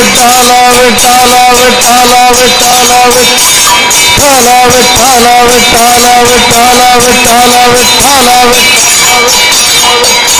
Thala, thala, thala, thala, thala, thala, thala, thala, thala,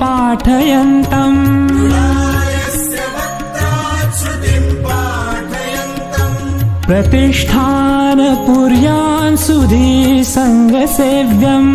पाठयन्तम्। प्रतिष्ठानपुर्यान् सुधी सङ्गसेव्यम्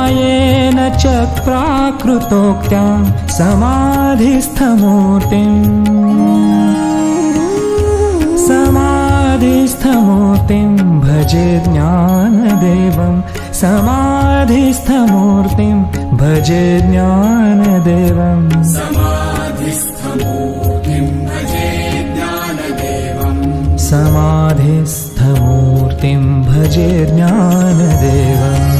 कृतिर्निर्मितायेन च प्राकृतोक्त्या समाधिस्थमूर्तिम् समाधिस्थमूर्तिं भजे ज्ञानदेवं समाधिस्थमूर्तिं भजे ज्ञानदेवम्। समाधिस्थमूर्तिं भजे ज्ञानदेवम्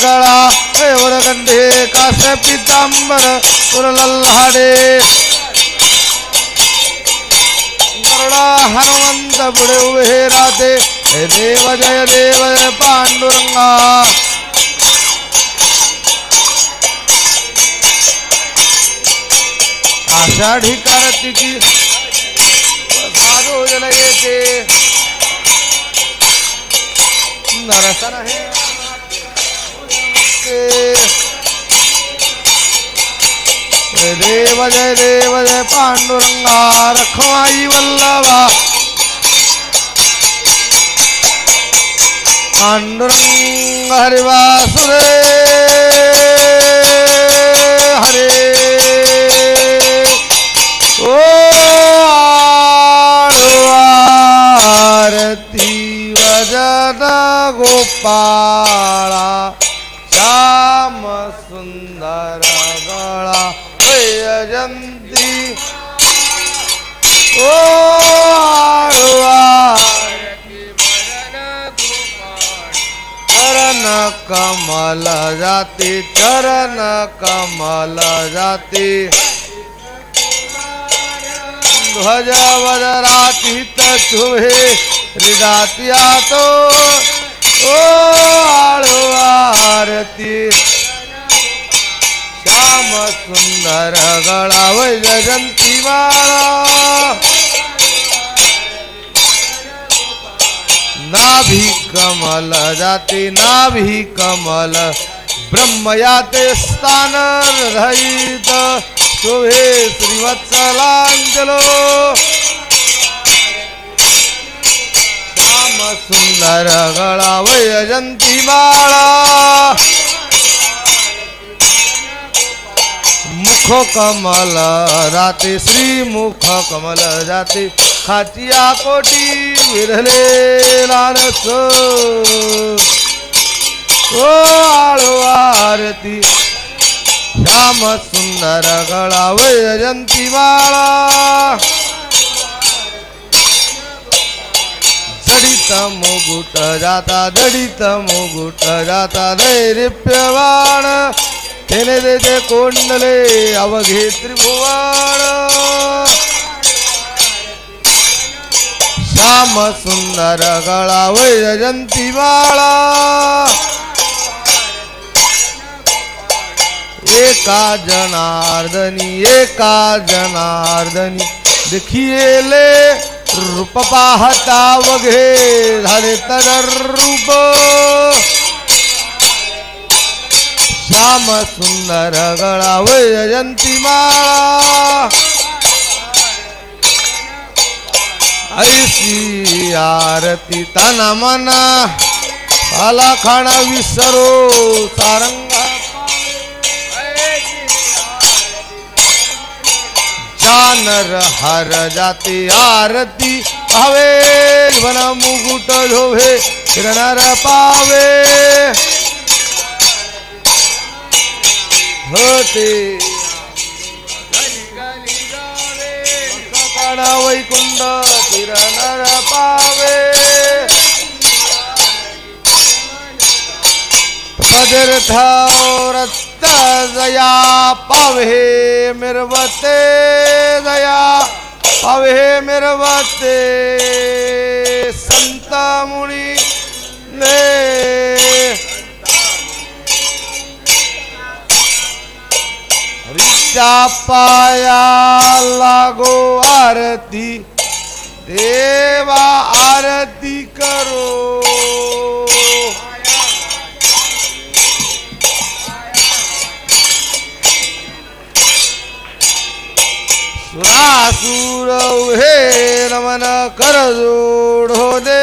गड़ा गंधे का से पीताम्बर लल्लाडे गरुड़ा हनुमंत बड़े हुए राधे देव जय देव जय पांडुरंगा। आषाढ़ी कार्तिकी, साधु जल ये नरसन है। जय देव जय देव जय पांडुरंगा रखवाई वल्लभा। पांडुरंग हरिवासुरे हरे। ओ आरती वजन गोपाळा। चरण कमल जाती चरण कमल जाती। ध्वज वदरातीत शुभे हृदातिया तो ओ आळू आरती। श्याम सुंदर गळा वैजयंती माळा नाभी कमल जाते नाभी कमल ब्रह्मयाते स्थान हृदयित. शोभे श्रीवत्सलांजलो. श्याम सुंदर गळा वैजंती माळा मुख कमल राते श्री मुख कमल जाते खाचिया कोटी विरले लालस ओ आळू आरती श्याम सुंदर गळा वैजंती माळा. जडित मुगुट जाता जडित मुगुट जाता दैरिप्यवाण तेने देते कोंडले अवघे त्रिभुवन श्याम सुंदर गळा वैजयंती माळा एका जनार्दनी एका जनार्दनी देखिले रूप पाहता वघे झाले तर रूप श्याम सुंदर गळा वैजयंती माळा ऐसी आरती तन मना आला खाणा विसरो सारंगा जानर हर जाते आरती हवे वन मुकुट झोभे किरणर पावे होते वैकुंड किरणर पावे. पदर्थावरत्त जया पावे मिरवते दया पावे मिरवते. संत मुनी ने रिचा पाया लागो आरती. देवा आरती करो. सुरासुर हे नमन कर जोडो दे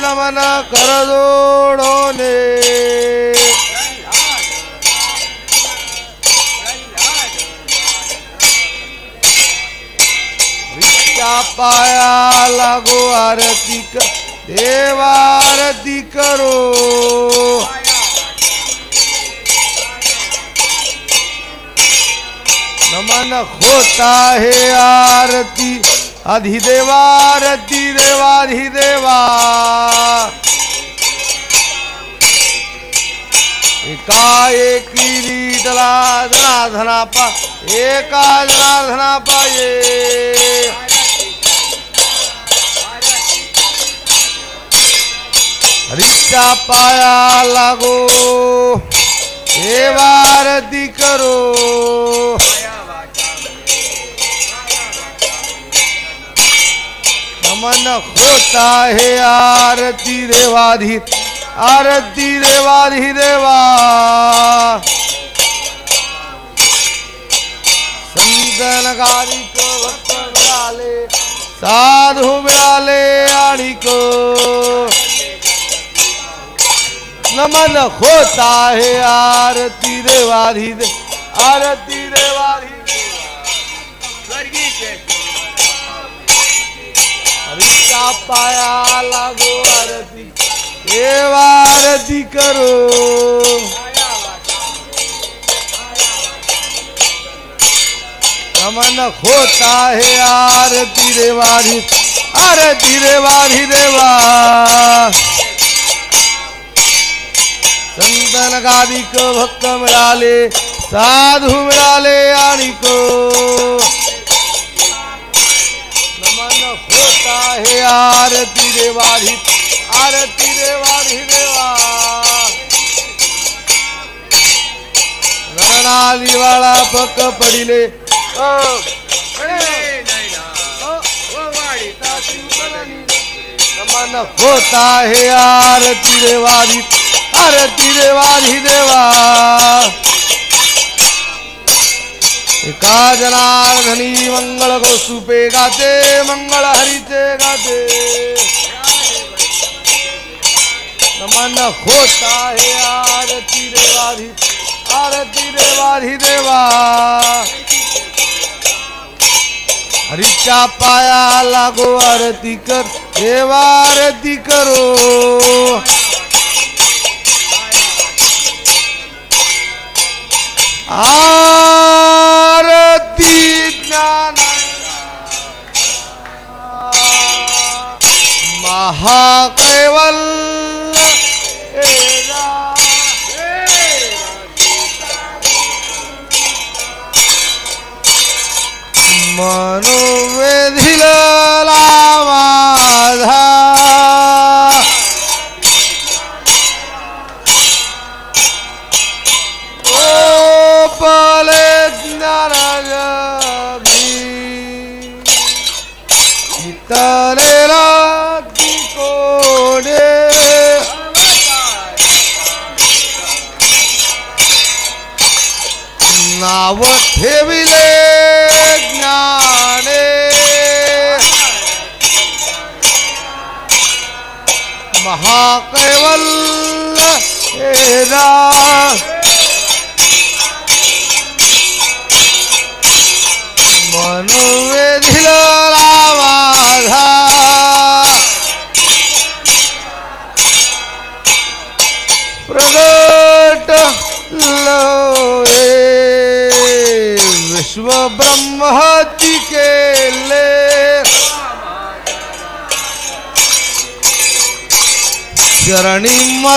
नमन कर जोडो दे पाया लागो आरती क देवा आरती करो। नमन होता है आरती, अधिदेवा आरती, देवाधिदेवा। एका एकी रीतला जनार्दना पा एका जनार्दना पाये रिक्षा पाया लागो, एवार दी करो मन होता है आरती रेवाधी आरती रेवाधी रेवा संतन गारिक भक्त साधु बिराले आड़ी को। नमन होता है आरती रे वारी रे आरती देवाधी हरीचा पाया लागो आरती देवा आरती करो. नमन होता है आरती देवाधी आरती रे वा संतन गादिक भक्त मिळाले साधू मिळाले आणि नमन होत आहे आरती देवाधी आरती देवाधी देवा. रणनालीवाळा पक पडिले. नमन होत आहे आरती देवाधी. आरती देवाधी देवा। एका जनार्दनी मंगळ गोसुपे गाते मंगळ हरीचे गाते। नमन होत आहे आरती देवाधी आरती देवाधी देवा। हरीच्या पाया लागो आरती कर, देवा आरती करो।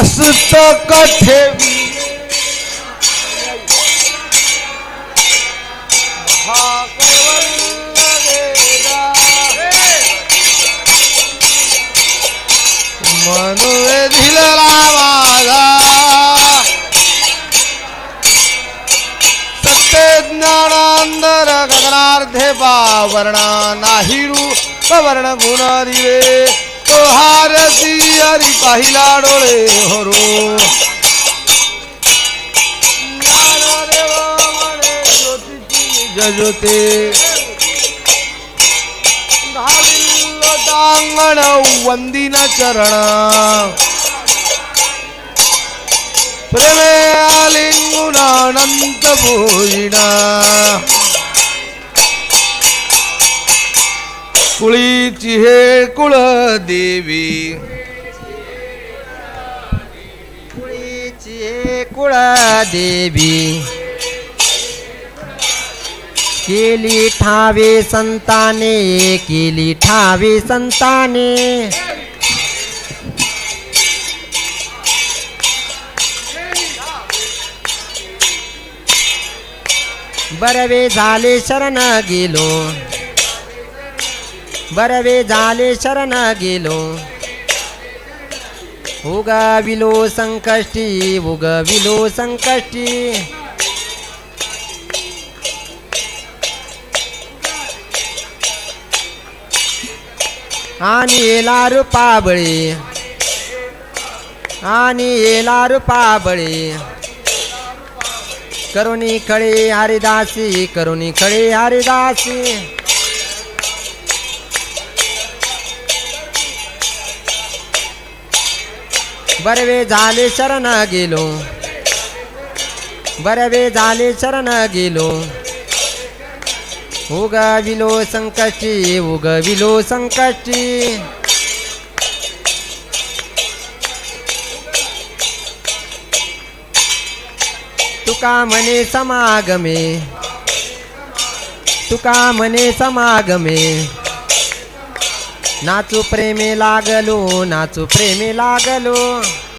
चरणी मस्तक ठेवी मनुवेधिल माझा. सत्य ज्ञानांतर गगनार्धे पावर्णा नाही रू पवर्ण गुण दिवे. तोहार दियारी पाहिला डोळे हरो ज्ञानदेव ज्योते. घालिल्लो टांगण वंदिन चरण. प्रेमे आलिंगुन अनंत भोजिना कुळीची हे कुळ देवी. कुळीची कुळदेवी केली ठावे संताने केली ठावे संताने. बरवे झाले शरण गेलो. बरवे झाले शरण गेलो. उगविलो संकष्टी उगविलो संकष्टी. आणि येला रुपाबळी आणि येला रुपाबळी करुणी खळे हरिदासी करुणी खळे हरिदासी. बरवे झाले शरण गेलो. बरवे झाले शरण गेलो. उगविलो संकष्टी उगविलो संकष्टी. तुका मने समागमे. तुका मने समागमे. नाचू प्रेमी लागलो नाचू प्रेमी लागलो.